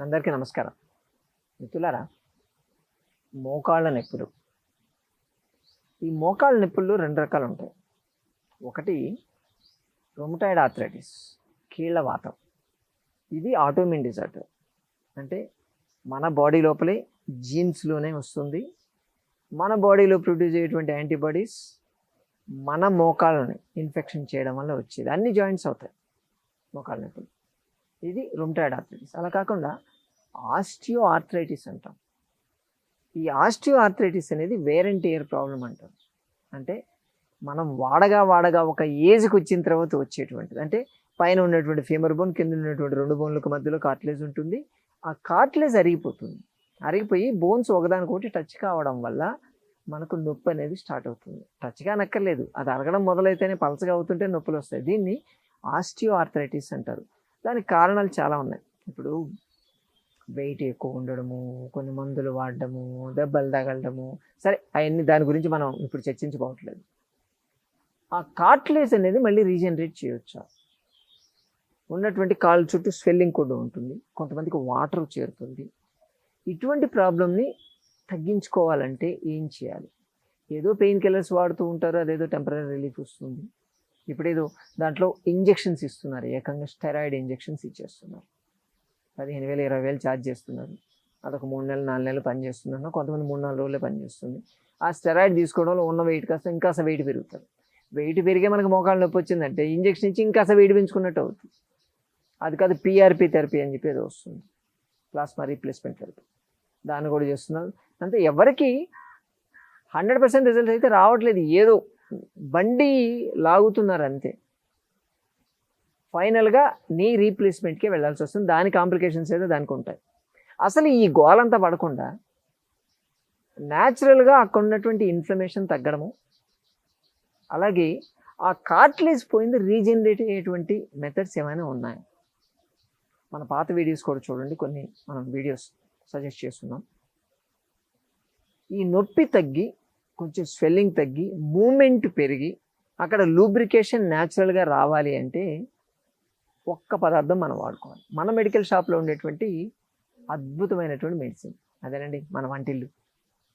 అందరికీ నమస్కారం. మిత్రులారా మోకాళ్ళ నొప్పులు. ఈ మోకాళ్ళ నొప్పులు రెండు రకాలు ఉంటాయి. ఒకటి రొమటాయిడ్ ఆర్థరైటిస్ కీళ్ళ వాతం. ఇది ఆటోమిన్ డిజార్డర్ అంటే మన బాడీ లోపలే జీన్స్లోనే వస్తుంది. మన బాడీలో ప్రొడ్యూస్ అయ్యేటువంటి యాంటీబాడీస్ మన మోకాళ్ళని ఇన్ఫెక్షన్ చేయడం వల్ల వచ్చేది. అన్ని జాయింట్స్ అవుతాయి మోకాళ్ళ నొప్పులు. ఇది రుమ్టాయిడ్ ఆర్థరైటిస్ అలా కాకుండా ఆస్టియో ఆర్థరైటిస్ అంటాం. ఈ ఆస్టియో ఆర్థరైటిస్ అనేది వేర్ అండ్ టేర్ ప్రాబ్లం అంటారు అంటే మనం వాడగా వాడగా ఒక ఏజ్కి వచ్చిన తర్వాత వచ్చేటువంటిది. అంటే పైన ఉన్నటువంటి ఫీమర్ బోన్ కింద ఉన్నటువంటి రెండు బోన్లకు మధ్యలో కార్ట్లేజ్ ఉంటుంది. ఆ కార్ట్లేజ్ అరిగిపోతుంది. అరిగిపోయి బోన్స్ ఒకదానికొకటి టచ్ కావడం వల్ల మనకు నొప్పి అనేది స్టార్ట్ అవుతుంది. టచ్గా నక్కర్లేదు అది అరగడం మొదలైతేనే పలసగా అవుతుంటే నొప్పులు వస్తాయి. దీన్ని ఆస్టియో ఆర్థరైటిస్ అంటారు. దానికి కారణాలు చాలా ఉన్నాయి. ఇప్పుడు వెయిట్ ఎక్కువ ఉండడము కొన్ని మందులు వాడడము దెబ్బలు తగలడము సరే అవన్నీ దాని గురించి మనం ఇప్పుడు చర్చించుకోవట్లేదు. ఆ కార్ట్లేజ్ అనేది మళ్ళీ రీజనరేట్ చేయొచ్చు? ఉన్నటువంటి కాళ్ళ చుట్టూ స్వెల్లింగ్ కూడా ఉంటుంది. కొంతమందికి వాటర్ చేరుతుంది. ఇటువంటి ప్రాబ్లమ్ని తగ్గించుకోవాలంటే ఏం చేయాలి? ఏదో పెయిన్ కిల్లర్స్ వాడుతూ ఉంటారు అదేదో టెంపరీ రిలీఫ్ వస్తుంది. ఇప్పుడేదో దాంట్లో ఇంజెక్షన్స్ ఇస్తున్నారు. ఏకంగా స్టెరాయిడ్ ఇంజెక్షన్స్ ఇచ్చేస్తున్నారు. పదిహేను వేలు ఇరవై వేలు ఛార్జ్ చేస్తున్నారు. అదొక మూడు నెలలు నాలుగు నెలలు పనిచేస్తున్నాను కొంతమంది మూడు నాలుగు రోజులే పనిచేస్తుంది ఆ స్టెరాయిడ్ తీసుకోవడంలో ఉన్న వెయిట్ కాస్త ఇంకాస వెయిట్ పెరుగుతుంది. వెయిట్ పెరిగే మనకు మోకాలు నొప్పి వచ్చిందంటే ఇంజెక్షన్ ఇచ్చి ఇంకాస వెయిట్ పెంచుకున్నట్టు అవుతుంది. అది కాదు పిఆర్పి థెరపీ అని చెప్పి ఏదో వస్తుంది. Plasma replacement therapy. దాన్ని కూడా చేస్తున్నారు. అంటే ఎవరికి హండ్రెడ్ పర్సెంట్ రిజల్ట్ అయితే రావట్లేదు. ఏదో బండి లాగుతున్నారు అంతే ఫైనల్గా నీ రీప్లేస్మెంట్కే వెళ్ళాల్సి వస్తుంది. దాని కాంప్లికేషన్స్ ఏదో దానికి ఉంటాయి. అసలు ఈ గోలంతా పడకుండా న్యాచురల్గా అక్కడ ఉన్నటువంటి ఇన్ఫ్లమేషన్ తగ్గడము అలాగే ఆ కార్ట్లేజ్ పోయింది రీజనరేట్ అయ్యేటువంటి మెథడ్స్ ఏమైనా ఉన్నాయి? మన పాత వీడియోస్ కూడా చూడండి. కొన్ని మనం వీడియోస్ సజెస్ట్ చేస్తున్నాం. ఈ నొప్పి తగ్గి కొంచెం స్వెల్లింగ్ తగ్గి మూమెంట్ పెరిగి అక్కడ లూబ్రికేషన్ న్యాచురల్గా రావాలి అంటే ఒక్క పదార్థం మనం వాడుకోవాలి. మన మెడికల్ షాప్లో ఉండేటువంటి అద్భుతమైనటువంటి మెడిసిన్. అదేనండి మన వంటిల్లు.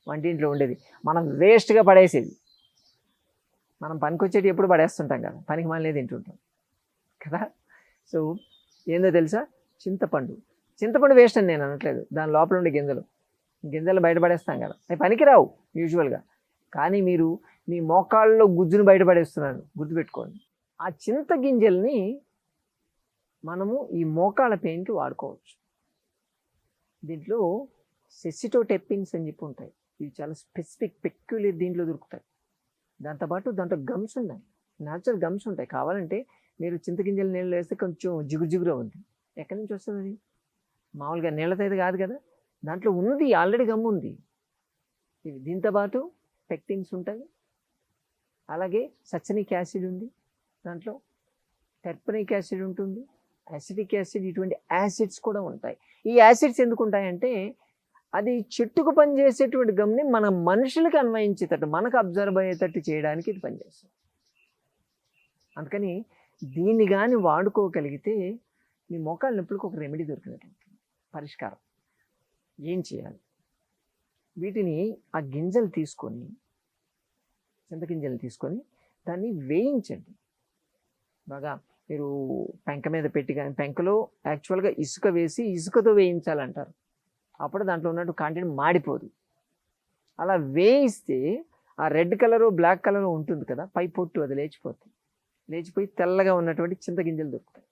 వంటింట్లో ఉండేది. మనం వేస్ట్గా పడేసేది. మనం పనికొచ్చేటి ఎప్పుడు పడేస్తుంటాం కదా పనికి మనలే తింటుంటాం కదా. సో ఏందో తెలుసా? చింతపండు. చింతపండు వేస్ట్ అని నేను అనట్లేదు. దాని లోపల ఉండే గింజలు. గింజలు బయటపడేస్తాం కదా. అవి పనికిరావు యూజువల్గా. కానీ మీరు మీ మోకాళ్ళలో గుజ్జును బయటపడేస్తున్నారు. గుర్తుపెట్టుకోండి. ఆ చింత గింజల్ని మనము ఈ మోకాళ్ళ పెయిన్కి వాడుకోవచ్చు. దీంట్లో సెసిటోటెప్పిన్స్ అని చెప్పి ఉంటాయి. ఇవి చాలా స్పెసిఫిక్ పెక్యులర్ దీంట్లో దొరుకుతాయి. దాంతోపాటు దాంట్లో గమ్స్ ఉన్నాయి. న్యాచురల్ గమ్స్ ఉంటాయి. కావాలంటే మీరు చింతగింజల నీళ్ళు వేస్తే కొంచెం జిగురు జిగురు ఉంది ఎక్కడి నుంచి వస్తుంది అది? మామూలుగా నీళ్ళతో అయితే కాదు కదా? దాంట్లో ఉంది. ఆల్రెడీ గమ్ ఉంది. ఇవి దీంతో పాటు పెక్టిన్స్ ఉంటాయి అలాగే సచ్చనిక్ యాసిడ్ ఉంది. దాంట్లో టెర్పనిక్ యాసిడ్ ఉంటుంది. యాసిడిక్ యాసిడ్ ఇటువంటి యాసిడ్స్ కూడా ఉంటాయి. ఈ యాసిడ్స్ ఎందుకు ఉంటాయంటే అది చెట్టుకు పనిచేసేటువంటి గమ్ని మన మనుషులకు అన్వయించేటట్టు మనకు అబ్జర్వ్ అయ్యేటట్టు చేయడానికి ఇది పనిచేస్తుంది. అందుకని దీన్ని కానీ వాడుకోగలిగితే మీ మోకాళ్ళ నొప్పులకు ఒక రెమెడీ దొరికినట్టు పరిష్కారం. ఏం చేయాలి? వీటిని ఆ గింజలు తీసుకొని చింతగింజలు తీసుకొని దాన్ని వేయించండి. బాగా మీరు పెంక మీద పెట్టి కానీ పెంకలో యాక్చువల్గా ఇసుక వేసి ఇసుకతో వేయించాలంటారు. అప్పుడు దాంట్లో ఉన్నట్టు కాంటెంట్ మాడిపోదు. అలా వేయిస్తే ఆ రెడ్ కలరు బ్లాక్ కలర్ ఉంటుంది కదా పై పొట్టు అది లేచిపోతుంది. లేచిపోయి తెల్లగా ఉన్నటువంటి చింతగింజలు దొరుకుతాయి.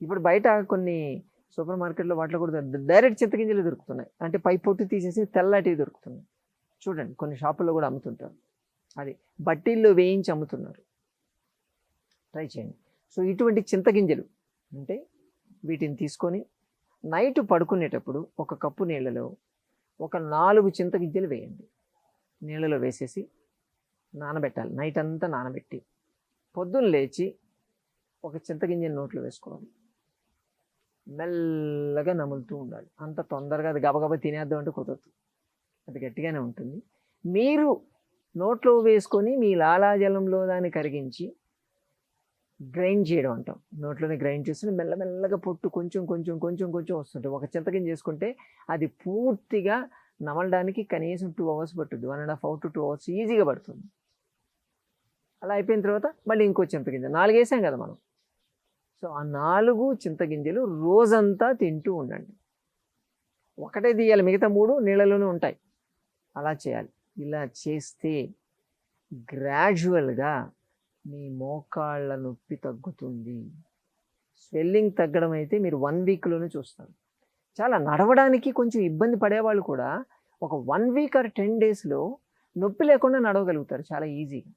ఇప్పుడు బయట కొన్ని సూపర్ మార్కెట్లో వాటిలో కూడా డైరెక్ట్ చింతగింజలు దొరుకుతున్నాయి. అంటే పై పొట్టు తీసేసి తెల్లటివి దొరుకుతున్నాయి. చూడండి కొన్ని షాపుల్లో కూడా అమ్ముతుంటారు. అది బట్టీల్లో వేయించి అమ్ముతున్నారు. ట్రై చేయండి. సో ఇటువంటి చింతగింజలు అంటే వీటిని తీసుకొని నైట్ పడుకునేటప్పుడు ఒక కప్పు నీళ్ళలో ఒక నాలుగు చింతగింజలు వేయండి. నీళ్ళలో వేసేసి నానబెట్టాలి. నైట్ అంతా నానబెట్టి పొద్దున్న లేచి ఒక చింతగింజని నోట్లో వేసుకోవాలి. మెల్లగా నములుతూ ఉండాలి. అంత తొందరగా అది గబగబా తినేద్దాం అంటే కుదరదు. అది గట్టిగానే ఉంటుంది. మీరు నోట్లో వేసుకొని మీ లాలాజలంలో దాన్ని కరిగించి గ్రైండ్ చేయడం అంటాం. నోట్లోనే గ్రైండ్ చేసి మెల్లమెల్లగా పొట్టు కొంచెం కొంచెం కొంచెం కొంచెం వస్తుంటుంది. ఒక చింతకింజ చేసుకుంటే అది పూర్తిగా నమలడానికి కనీసం టూ అవర్స్ పట్టుద్ది. One and half hour to two hours ఈజీగా పడుతుంది. అలా అయిపోయిన తర్వాత మళ్ళీ ఇంకో చింతగింజ నాలుగు వేసాం కదా మనం. సో ఆ నాలుగు చింతగింజలు రోజంతా తింటూ ఉండండి. ఒకటే తీయాలి మిగతా మూడు నీళ్ళలోనే ఉంటాయి. అలా చేయాలి. ఇలా చేస్తే గ్రాడ్యువల్గా మీ మోకాళ్ళ నొప్పి తగ్గుతుంది. స్వెల్లింగ్ తగ్గడం అయితే మీరు వన్ వీక్లోనే చూస్తారు. చాలా నడవడానికి కొంచెం ఇబ్బంది పడేవాళ్ళు కూడా ఒక వన్ వీక్ ఆర్ టెన్ డేస్లో నొప్పి లేకుండా నడవగలుగుతారు చాలా ఈజీగా.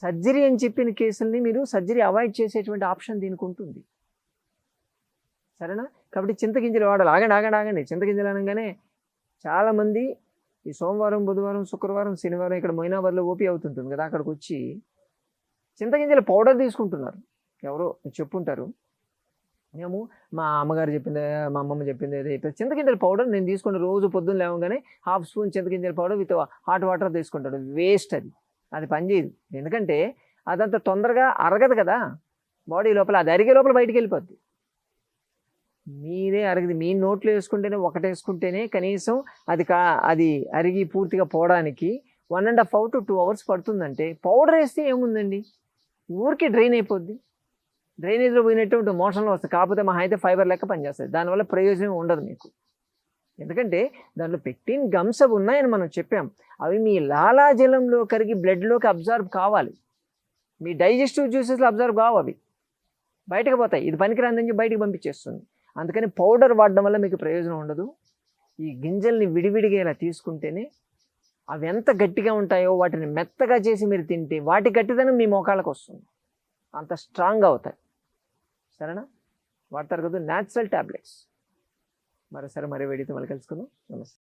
సర్జరీ అని చెప్పిన కేసుల్ని మీరు సర్జరీ అవాయిడ్ చేసేటువంటి ఆప్షన్ దీనికి ఉంటుంది. సరేనా? కాబట్టి చింతగింజలు వాడాలి. ఆగండి ఆగండి ఆగండి. చింతగింజలు అనగానే చాలామంది ఈ సోమవారం బుధవారం శుక్రవారం శనివారం ఇక్కడ మొయినాబాద్లో ఓపీ అవుతుంటుంది కదా అక్కడికి వచ్చి చింతగింజల పౌడర్ తీసుకుంటున్నారు. ఎవరో చెప్పుంటారు. మేము మా అమ్మగారు చెప్పింది మా అమ్మమ్మ చెప్పింది ఏదో చెప్పారు. చింతగింజల పౌడర్ నేను తీసుకుంటే రోజు పొద్దున్న లేవగానే హాఫ్ స్పూన్ చింతగింజల పౌడర్ విత్ హాట్ వాటర్ తీసుకుంటాడు. వేస్ట్ అది. అది పనిచేయదు ఎందుకంటే అదంత తొందరగా అరగదు కదా. బాడీ లోపల అది అరిగే లోపల బయటికి వెళ్ళిపోద్ది. మీరే అరగదు. మీ నోట్లో వేసుకుంటేనే ఒకటి వేసుకుంటేనే కనీసం అది కా అది అరిగి పూర్తిగా పోవడానికి one and half hour to two hours పడుతుందంటే powder వేస్తే ఏముందండి? ఊరికి డ్రైన్ అయిపోద్ది. డ్రైనేజ్లో పోయినట్టు మోషన్లో వస్తుంది. కాకపోతే మా అయితే ఫైబర్ లెక్క పనిచేస్తుంది. దానివల్ల ప్రయోజనం ఉండదు మీకు. ఎందుకంటే దాంట్లో పెక్టిన్ గమ్స్ అవి ఉన్నాయని మనం చెప్పాం. అవి మీ లాలాజలంలో కరిగి బ్లడ్లోకి అబ్జర్వ్ కావాలి. మీ డైజెస్టివ్ జ్యూసెస్లో అబ్జర్వ్ కావు అవి. బయటకు పోతాయి. ఇది పనికిరాందని చెప్పి బయటకు పంపించేస్తుంది. అందుకని పౌడర్ వాడడం వల్ల మీకు ప్రయోజనం ఉండదు. ఈ గింజల్ని విడివిడిగా ఇలా తీసుకుంటేనే అవి ఎంత గట్టిగా ఉంటాయో వాటిని మెత్తగా చేసి మీరు తింటే వాటి గట్టిదనం మీ మోకాళ్ళకు వస్తుంది. అంత స్ట్రాంగ్ అవుతాయి. సరేనా? వాడతారు కదా న్యాచురల్ ట్యాబ్లెట్స్ మరోసారి మరో వేడితో మళ్ళీ కలుసుకుందాం. నమస్తే.